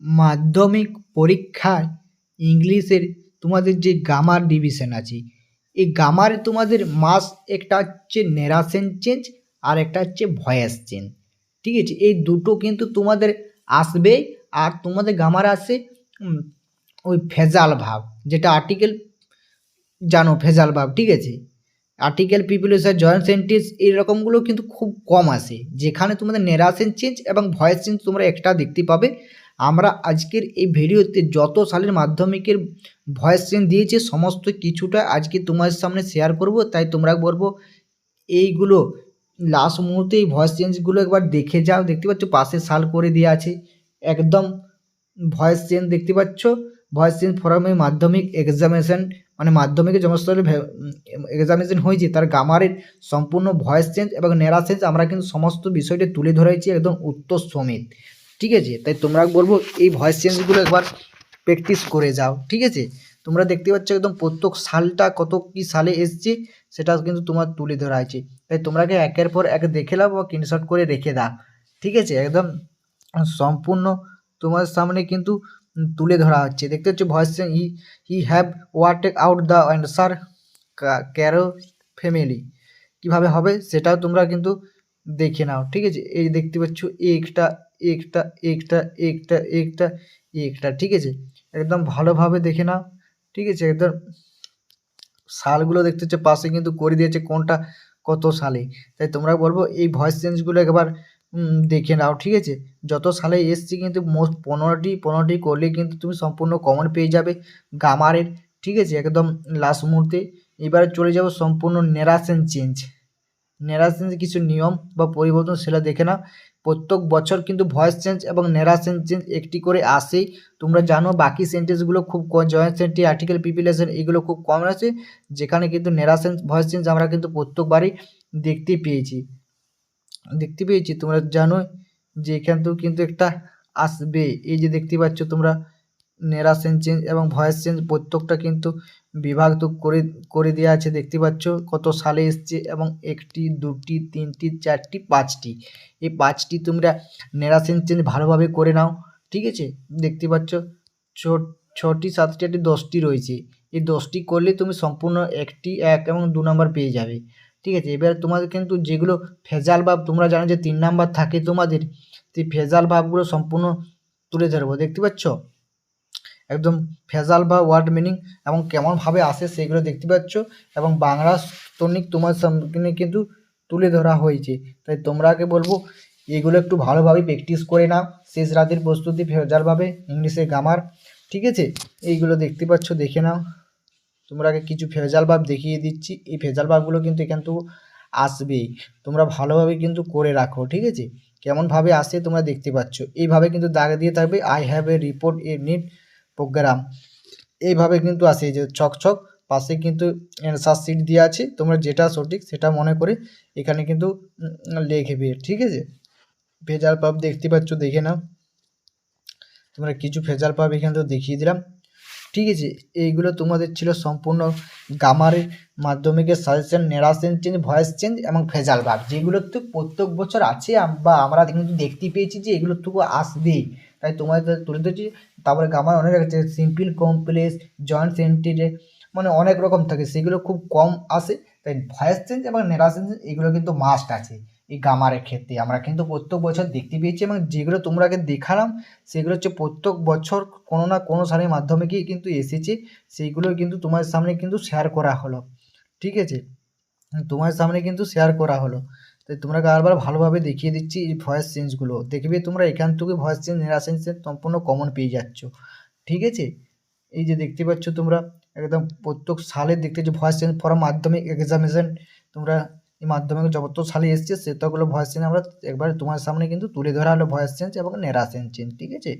মাধ্যমিক পরীক্ষায় ইংলিশের তোমাদের যে গামার ডিভিশন আছে, এই গামারে তোমাদের মাস একটা হচ্ছে নেরাসেন চেঞ্জ আর একটা হচ্ছে ভয়েস চেঞ্জ ঠিক আছে? এই দুটো কিন্তু তোমাদের আসবে আর তোমাদের গামার আসে ওই ভেজাল ভাব, যেটা আর্টিকেল জানো ভেজাল ভাব, ঠিক আছে? আর্টিকেল পিপুলেশন জয়েন্ট সেন্টেন্স এইরকমগুলো কিন্তু খুব কম আসে, যেখানে তোমাদের নেরাসেন চেঞ্জ এবং ভয়েস চেঞ্জ তোমরা একটা দেখতে পাবে। আমরা আজকের এই ভিডিওতে যত সালের মাধ্যমিকের ভয়েস চেঞ্জ দিয়েছে, সমস্ত কিছুটা আজকে তোমার সামনে শেয়ার করব। তাই তোমরা বলব, এইগুলো লাস্ট মুহূর্তে এই ভয়েস চেঞ্জগুলো একবার দেখে যাও। দেখতে পাচ্ছ পাশে সাল করে দেওয়া আছে। একদম ভয়েস চেঞ্জ দেখতে পাচ্ছ। ভয়েস চেঞ্জ ফরমে মাধ্যমিক এক্সামিনেশন মানে মাধ্যমিকে সমস্ত এক্সামিনেশন হয়েছে, তার গামারের সম্পূর্ণ ভয়েস চেঞ্জ এবং নেরা চেঞ্জ আমরা কিন্তু সমস্ত বিষয়টা তুলে ধরেছি একদম উত্তর সমেত। ঠিক আছে? তাই তোমরা বলব এই ভয়েস চেঞ্জগুলো একবার প্র্যাকটিস করে যাও, ঠিক আছে? তোমরা দেখতে পাচ্ছ একদম প্রত্যেক সালটা কত কি সালে এসছে, সেটা কিন্তু তোমার তুলে ধরা আছে তাই তোমরাকে একের পর এক দেখে নাও বা স্ক্রিনশট করে রেখে দাও, ঠিক আছে? একদম সম্পূর্ণ তোমার সামনে কিন্তু তুলে ধরা হচ্ছে। দেখতে হচ্ছে ভয়েস হি হি হ্যাভ ওয়ার্টেক আউট দ্য অ্যান্সার ক্যারো ফ্যামিলি কীভাবে হবে সেটাও তোমরা কিন্তু দেখে নাও, ঠিক আছে? এই দেখতে পাচ্ছ, একটা একটা একটা একটা একটা একটা, ঠিক আছে? একদম ভালোভাবে দেখে নাও, ঠিক আছে? একদম সালগুলো দেখতে হচ্ছে পাশে কিন্তু করে দিয়েছে, কোনটা কত সালে? তাই তোমরা বলব এই ভয়েস চেঞ্জগুলো একবার দেখে নাও, ঠিক আছে? যত সালে এসছি কিন্তু মোস্ট পনেরোটি পনেরোটি করলে কিন্তু তুমি সম্পূর্ণ কমন পেয়ে যাবে গামারের ঠিক আছে? একদম লাস্ট মুহূর্তে। এবারে চলে যাব সম্পূর্ণ নেরাসেন চেঞ্জ নেরাসেন্স কিছু নিয়ম বা পরিবর্তন সেটা দেখে না প্রত্যেক বছর কিন্তু ভয়েস চেঞ্জ এবং নেরাসেন চেঞ্জ একটি করে আসেই। তোমরা জানো বাকি সেন্টেন্সগুলো খুব কম জয়েন্ট সেন্টি আর্টিকেল প্রিপিলেশন এগুলো খুব কম আছে। যেখানে কিন্তু নেরাসেন ভয়েস চেঞ্জ আমরা কিন্তু প্রত্যেকবারই দেখতে পেয়েছি। দেখতে পেয়েছি, তোমরা জানো যে এখান কিন্তু একটা আসবে। এই যে দেখতে পাচ্ছ তোমরা নেরাসেন চেঞ্জ এবং ভয়েস চেঞ্জ প্রত্যেকটা কিন্তু বিভাগ তো করে করে দেওয়া আছে। দেখতে পাচ্ছ কত সালে এসছে এবং একটি, দুটি, তিনটি, চারটি, পাঁচটি। এই পাঁচটি তোমরা নেরাসেন চেঞ্জ ভালোভাবে করে নাও, ঠিক আছে? দেখতে পাচ্ছ ছটি, সাতটি, আটটি, দশটি রয়েছে। এই দশটি করলে তুমি সম্পূর্ণ একটি, এক এবং দু নম্বর পেয়ে যাবে, ঠিক আছে? এবার তোমাদের কিন্তু যেগুলো ফেজাল ভাব, তোমরা জানো যে তিন নাম্বার থাকে তোমাদের, সেই ফেজাল ভাবগুলো সম্পূর্ণ তুলে ধরবো। দেখতে পাচ্ছ? একদম ভেজাল বা ওয়ার্ড মিনিং এবং কেমনভাবে আসে সেগুলো দেখতে পাচ্ছ এবং বাংলা স্তনিক তোমার সামনে কিন্তু তুলে ধরা হয়েছে। তাই তোমরাকে বলব, এগুলো একটু ভালোভাবে প্র্যাকটিস করে নাও। শেষ রাতের প্রস্তুতি ভেজালভাবে ইংলিশে গামার ঠিক আছে? এইগুলো দেখতে পাচ্ছ, দেখে নাও। তোমরাকে কিছু ভেজাল ভাব দেখিয়ে দিচ্ছি। এই ভেজাল ভাবগুলো কিন্তু এখান থেকে আসবেই তোমরা ভালোভাবে কিন্তু করে রাখো, ঠিক আছে? কেমনভাবে আসে তোমরা দেখতে পাচ্ছ। এইভাবে কিন্তু দাগ দিয়ে থাকবে। I have a report a neat programme. এইভাবে কিন্তু আসে যে ছক ছক, পাশে কিন্তু অ্যান্সার শিট দেওয়া আছে, তোমরা যেটা সঠিক সেটা মনে করে এখানে কিন্তু লিখবে, ঠিক আছে? ভেজাল পাব দেখতে পাচ্ছ, দেখে নাও। তোমরা কিছু ভেজাল পাব এখান থেকে দেখিয়ে দিলাম। ঠিক আছে, এইগুলো তোমাদের ছিল সম্পূর্ণ গামারের মাধ্যমিকের suggestion narration change voice change এবং ভেজাল ভাব যেগুলো তো প্রত্যেক বছর আছে বা আমরা কিন্তু দেখতে পেয়েছি যে এগুলো তো আসবেই। তাই তোমাদের তুলে ধরছি। তারপরে গামার অনেক আছে সিম্পল কমপ্লেক্স জয়েন্ট সেন্টিরে মানে অনেক রকম থাকে, সেগুলো খুব কম আসে। তাই ভয়েস চেঞ্জ এবং নেরাসেন চেঞ্জ এগুলো কিন্তু মাস্ট আছে এই গামারের ক্ষেত্রে। আমরা কিন্তু প্রত্যেক বছর দেখতে পেয়েছি এবং যেগুলো তোমরা আগে দেখালাম, সেগুলো হচ্ছে প্রত্যেক বছর কোনো না কোনো সালের মাধ্যমিকেই কিন্তু এসেছে। সেইগুলো কিন্তু তোমার সামনে কিন্তু শেয়ার করা হলো। ঠিক আছে? তোমার সামনে কিন্তু শেয়ার করা হলো। তাই তোমরা বারবার ভালোভাবে দেখিয়ে দিচ্ছি এই ভয়েস চেঞ্জগুলো দেখবে তোমরা এখান থেকে ভয়েস চেঞ্জ নেরাসেন চেঞ্জ সম্পূর্ণ কমন পেয়ে যাচ্ছ। ঠিক আছে? এই যে দেখতে পাচ্ছ তোমরা, একদম প্রত্যেক সালে দেখতে যে voice change for Madhyamik examination তোমরা এই মাধ্যমিক যত সালে এসছে সেটাগুলো ভয়েস চেঞ্জ আমরা একবার তোমার সামনে কিন্তু তুলে ধরা হলো ভয়েস চেঞ্জ এবং নেরাসেন চেঞ্জ ঠিক আছে?